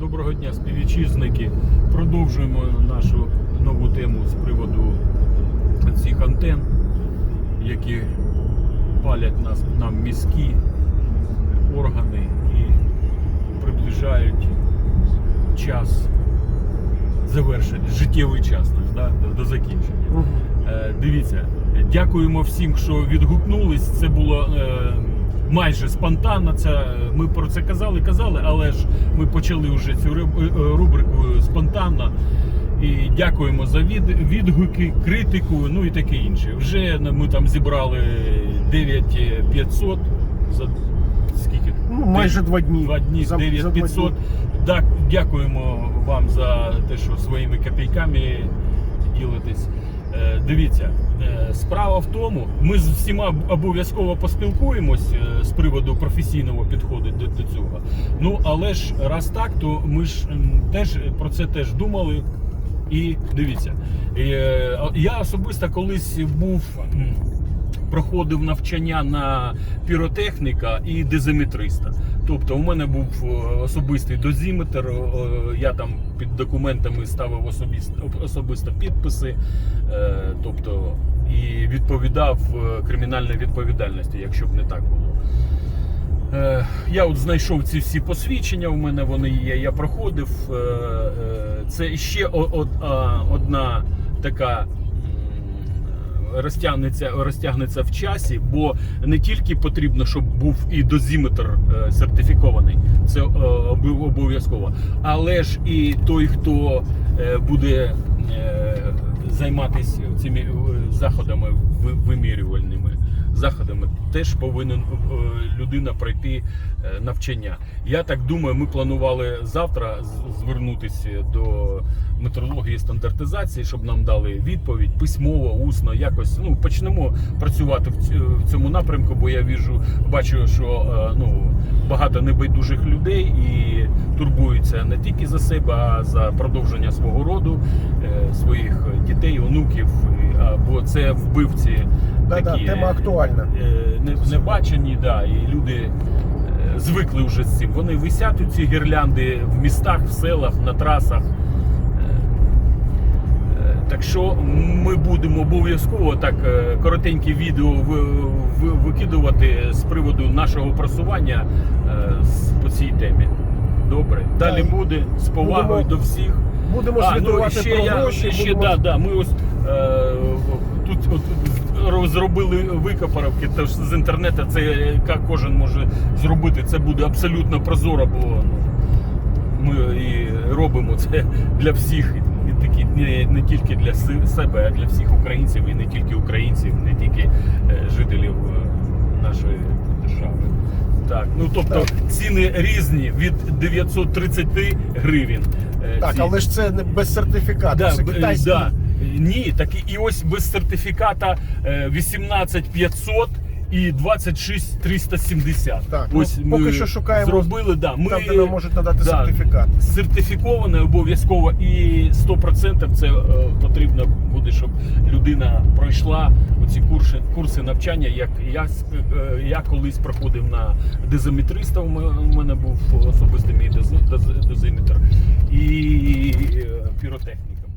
Доброго дня, співвітчизники. Продовжуємо нашу нову тему з приводу цих антен, які палять нас, нам мізки, органи і приближають час завершення, життєвий час наш, да, до, до закінчення. Е, Дивіться, дякуємо всім, що відгукнулись. Це було е, майже спонтанно. Це е, ми про це казали, казали, але ж ми почали вже цю е, рубрику спонтанно. І дякуємо за від, відгуки, критику, ну і таке інше. Вже ми там зібрали 9500 за скільки? Ну, майже два дні. Два дні За- за два 9500. дні. Дякуємо вам за те, що своїми копійками ділитесь. Е, Дивіться, е, справа в тому, ми з всіма обов'язково поспілкуємось е, з приводу професійного підходу до, цього. Ну але ж раз так, то ми ж теж про це теж думали. І дивіться, я особисто колись був. Проходив навчання на піротехніка і дезиметриста. Тобто у мене був е, особистий дозиметр, е, я там під документами ставив особисто, особисто підписи, е, тобто і відповідав кримінальній відповідальності, якщо б не так було. Я от знайшов ці всі посвідчення, у мене вони є. Я проходив. Це ще одна така розтягнеться, розтягнеться в часі, бо не тільки потрібно, щоб був і дозиметр е, сертифікований, це е, обов'язково, але ж і той, хто е, буде займатися цими заходами вимірювальними заходами, теж повинен е, людина пройти е, навчання. Я так думаю, ми планували завтра звернутися до метрології стандартизації, щоб нам дали відповідь письмово, усно, якось ну почнемо працювати в цьому напрямку, бо я віжу, бачу, що е, ну багато небайдужих людей і турбуються не тільки за себе, а за продовження свого роду, е, своїх дітей, онуків. Бо це вбивці Да-да, такі тема актуальна. е, не, не бачені, да, і люди е, звикли вже з цим. Вони висять у ці гірлянди в містах, в селах, на трасах. Е, е, Так що ми будемо обов'язково так е, коротенькі відео ви- ви- викидувати з приводу нашого просування е, по цій темі. Добре. Далі Так. буде з повагою Будемо- до всіх. Будемо А, ну, ще про я, гроші. ще, будемо... да, да, ми ось е, тут от, зробили викопаровки, тож з інтернету це як кожен може зробити. Це буде абсолютно прозоро, бо ну, ми і робимо це для всіх. Такі не, не тільки для себе, а для всіх українців, і не тільки українців, не тільки е, жителів е, нашої держави. Так, ну тобто Так. ціни різні від 930 гривень. е, Так, ці- але ж це не без сертифікату, Да, це б- да. Ні, так і- ось без сертифіката е, 18500 і 26370. Так, ну, ось поки ми що шукаємо зробили, да. Ми, Там, де нам можуть надати да, сертифікат. Сертифіковане обов'язково і 100% це е, потрібно буде, щоб людина пройшла оці курси, курси навчання. Як я, е, я колись проходив на дезиметриста, у мене був особистий мій дозиметр і е, піротехніком.